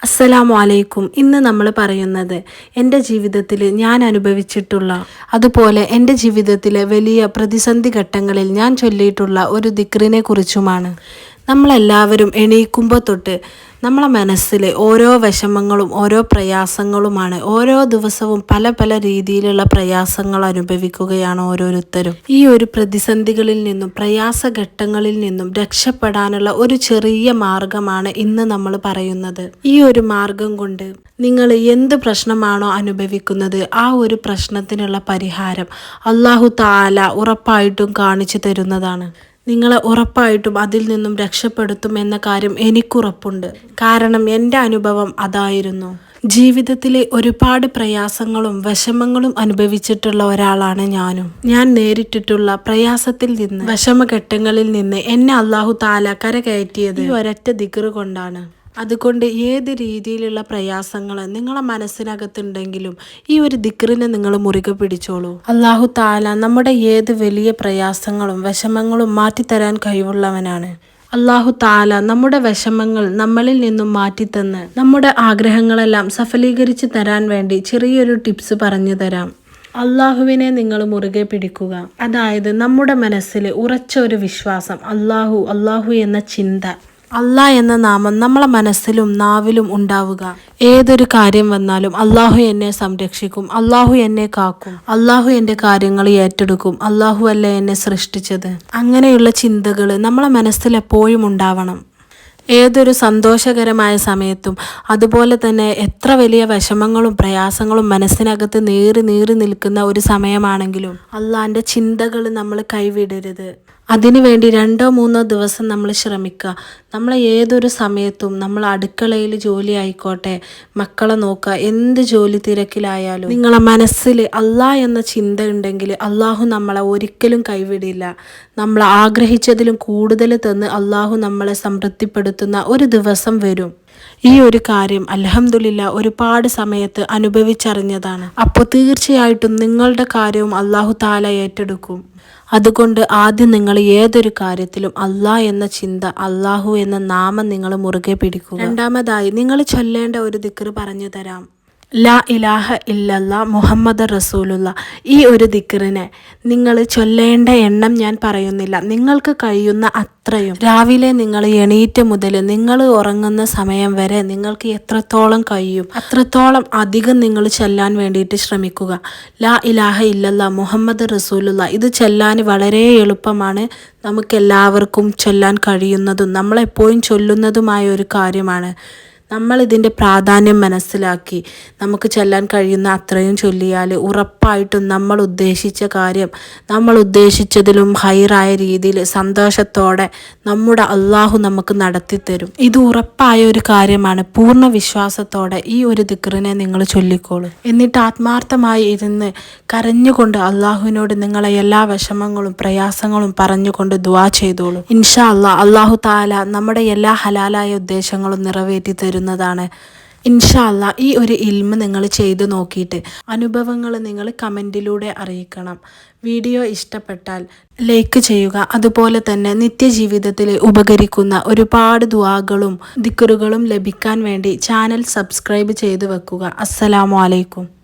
അസ്സലാമു അലൈക്കും ഇന്ന് നമ്മൾ പറയുന്നത് എന്റെ ജീവിതത്തിൽ ഞാൻ അനുഭവിച്ചിട്ടുള്ള അതുപോലെ എന്റെ ജീവിതത്തിലെ വലിയ പ്രതിസന്ധി ഘട്ടങ്ങളിൽ ഞാൻ ചൊല്ലിയിട്ടുള്ള ഒരു ദിക്റിനെ കുറിച്ചുമാണ്. നമ്മളെല്ലാവരും എണീക്കുമ്പോൾ തൊട്ട് നമ്മളെ മനസ്സിൽ ഓരോ വിഷമങ്ങളും ഓരോ പ്രയാസങ്ങളുമാണ് ഓരോ ദിവസവും പല പല രീതിയിലുള്ള പ്രയാസങ്ങൾ അനുഭവിക്കുകയാണ് ഓരോരുത്തരും. ഈ ഒരു പ്രതിസന്ധികളിൽ നിന്നും പ്രയാസഘട്ടങ്ങളിൽ നിന്നും രക്ഷപ്പെടാനുള്ള ഒരു ചെറിയ മാർഗമാണ് ഇന്ന് നമ്മൾ പറയുന്നത്. ഈ ഒരു മാർഗം കൊണ്ട് നിങ്ങൾ എന്ത് പ്രശ്നമാണോ അനുഭവിക്കുന്നത് ആ ഒരു പ്രശ്നത്തിനുള്ള പരിഹാരം അള്ളാഹു താല ഉറപ്പായിട്ടും കാണിച്ചു തരുന്നതാണ്. നിങ്ങളെ ഉറപ്പായിട്ടും അതിൽ നിന്നും രക്ഷപ്പെടുത്തും എന്ന കാര്യം എനിക്കുറപ്പുണ്ട്. കാരണം എന്റെ അനുഭവം അതായിരുന്നു. ജീവിതത്തിലെ ഒരുപാട് പ്രയാസങ്ങളും വിഷമങ്ങളും അനുഭവിച്ചിട്ടുള്ള ഒരാളാണ് ഞാനും. ഞാൻ നേരിട്ടിട്ടുള്ള പ്രയാസത്തിൽ നിന്ന് വിഷമഘട്ടങ്ങളിൽ നിന്ന് എന്നെ അള്ളാഹു താല കരകയറ്റിയത് ഈ ഒരൊറ്റ ദിഗറ് കൊണ്ടാണ്. അതുകൊണ്ട് ഏത് രീതിയിലുള്ള പ്രയാസങ്ങൾ നിങ്ങളെ മനസ്സിനകത്തുണ്ടെങ്കിലും ഈ ഒരു ദിക്റിനെ നിങ്ങൾ മുറുകെ പിടിച്ചോളൂ. അള്ളാഹു താല നമ്മുടെ ഏത് വലിയ പ്രയാസങ്ങളും വിഷമങ്ങളും മാറ്റിത്തരാൻ കഴിവുള്ളവനാണ്. അള്ളാഹു താല നമ്മുടെ വിഷമങ്ങൾ നമ്മളിൽ നിന്നും മാറ്റിത്തന്ന് നമ്മുടെ ആഗ്രഹങ്ങളെല്ലാം സഫലീകരിച്ച് തരാൻ വേണ്ടി ചെറിയൊരു ടിപ്സ് പറഞ്ഞു തരാം. അള്ളാഹുവിനെ നിങ്ങൾ മുറുകെ പിടിക്കുക. അതായത് നമ്മുടെ മനസ്സിൽ ഉറച്ച ഒരു വിശ്വാസം അള്ളാഹു അള്ളാഹു എന്ന ചിന്ത. അല്ലാ എന്ന നാമം നമ്മളെ മനസ്സിലും നാവിലും ഉണ്ടാവുക. ഏതൊരു കാര്യം വന്നാലും അള്ളാഹു എന്നെ സംരക്ഷിക്കും അള്ളാഹു എന്നെ കാക്കും അള്ളാഹു എന്റെ കാര്യങ്ങൾ ഏറ്റെടുക്കും അള്ളാഹു അല്ല എന്നെ സൃഷ്ടിച്ചത്. അങ്ങനെയുള്ള ചിന്തകൾ നമ്മളെ മനസ്സിൽ എപ്പോഴും ഉണ്ടാവണം. ഏതൊരു സന്തോഷകരമായ സമയത്തും അതുപോലെ തന്നെ എത്ര വലിയ വിഷമങ്ങളും പ്രയാസങ്ങളും മനസ്സിനകത്ത് നീറി നീറി നിൽക്കുന്ന ഒരു സമയമാണെങ്കിലും അള്ളാന്റെ ചിന്തകൾ നമ്മൾ കൈവിടരുത്. അതിനുവേണ്ടി രണ്ടോ മൂന്നോ ദിവസം നമ്മൾ ശ്രമിക്കുക. നമ്മൾ ഏതൊരു സമയത്തും നമ്മൾ അടുക്കളയിൽ ജോലി ആയിക്കോട്ടെ മക്കളെ നോക്കുക എന്ത് ജോലി തിരക്കിലായാലും. നിങ്ങളെ മനസ്സിൽ അള്ളാഹ് എന്ന ചിന്ത ഉണ്ടെങ്കിൽ അള്ളാഹു നമ്മളെ ഒരിക്കലും കൈവിടില്ല. നമ്മൾ ആഗ്രഹിച്ചതിലും കൂടുതൽ തന്ന് അള്ളാഹു നമ്മളെ സംതൃപ്തിപ്പെടുത്തുന്ന ഒരു ദിവസം വരും. ഈ ഒരു കാര്യം അലഹമില്ല ഒരുപാട് സമയത്ത് അനുഭവിച്ചറിഞ്ഞതാണ്. അപ്പോൾ തീർച്ചയായിട്ടും നിങ്ങളുടെ കാര്യവും അള്ളാഹു താല ഏറ്റെടുക്കും. അതുകൊണ്ട് ആദ്യം നിങ്ങൾ ഏതൊരു കാര്യത്തിലും അല്ലാ എന്ന ചിന്ത അല്ലാഹു എന്ന നാമം നിങ്ങൾ മുറുകെ പിടിക്കുക. രണ്ടാമതായി നിങ്ങൾ ചൊല്ലേണ്ട ഒരു ദിക്കറ് പറഞ്ഞു തരാം. ലാ ഇലാഹ ഇല്ലല്ല മുഹമ്മദ് റസൂലുള്ള. ഈ ഒരു ദിക്കറിനെ നിങ്ങൾ ചൊല്ലേണ്ട എണ്ണം ഞാൻ പറയുന്നില്ല. നിങ്ങൾക്ക് കഴിയുന്ന അത്രയും. രാവിലെ നിങ്ങൾ എണീറ്റ മുതൽ നിങ്ങൾ ഉറങ്ങുന്ന സമയം വരെ നിങ്ങൾക്ക് എത്രത്തോളം കഴിയും? അത്രത്തോളം അധികം നിങ്ങൾ ചെല്ലാൻ വേണ്ടിയിട്ട് ശ്രമിക്കുക. ലാ ഇലാഹ ഇല്ലല്ല മുഹമ്മദ് റസൂലുള്ള. ഇത് ചെല്ലാൻ വളരെ എളുപ്പമാണ്. നമുക്കെല്ലാവർക്കും ചൊല്ലാൻ കഴിയുന്നതും നമ്മളെപ്പോഴും ചൊല്ലുന്നതുമായ ഒരു കാര്യമാണ്. നമ്മൾ ഇതിന്റെ പ്രാധാന്യം മനസ്സിലാക്കി നമുക്ക് ചെല്ലാൻ കഴിയുന്ന അത്രയും ചൊല്ലിയാൽ ഉറപ്പായിട്ടും നമ്മൾ ഉദ്ദേശിച്ച കാര്യം നമ്മൾ ഉദ്ദേശിച്ചതിലും ഹൈറായ രീതിയിൽ സന്തോഷത്തോടെ നമ്മുടെ അള്ളാഹു നമുക്ക് നടത്തിത്തരും. ഇത് ഉറപ്പായ ഒരു കാര്യമാണ്. പൂർണ വിശ്വാസത്തോടെ ഈ ഒരു ദിക്റിനെ നിങ്ങൾ ചൊല്ലിക്കോളൂ. എന്നിട്ട് ആത്മാർത്ഥമായി ഇരുന്ന് കരഞ്ഞുകൊണ്ട് അള്ളാഹുവിനോട് നിങ്ങളെ എല്ലാ വിഷമങ്ങളും പ്രയാസങ്ങളും പറഞ്ഞുകൊണ്ട് ദുവാ ചെയ്തോളൂ. ഇൻഷാ അള്ളാഹ്. അള്ളാഹു താല നമ്മുടെ എല്ലാ ഹലാലായ ഉദ്ദേശങ്ങളും നിറവേറ്റി തരും തരുന്നതാണ് ഇൻഷാല്ല ഈ ഒരു ഇൽമ നിങ്ങൾ ചെയ്തു നോക്കിയിട്ട് അനുഭവങ്ങൾ നിങ്ങൾ കമന്റിലൂടെ അറിയിക്കണം. വീഡിയോ ഇഷ്ടപ്പെട്ടാൽ ലൈക്ക് ചെയ്യുക. അതുപോലെ തന്നെ നിത്യജീവിതത്തിൽ ഉപകരിക്കുന്ന ഒരുപാട് ദുവാകളും ദിക്കറുകളും ലഭിക്കാൻ വേണ്ടി ചാനൽ സബ്സ്ക്രൈബ് ചെയ്തു വെക്കുക. അസ്സലാമു അലൈക്കും.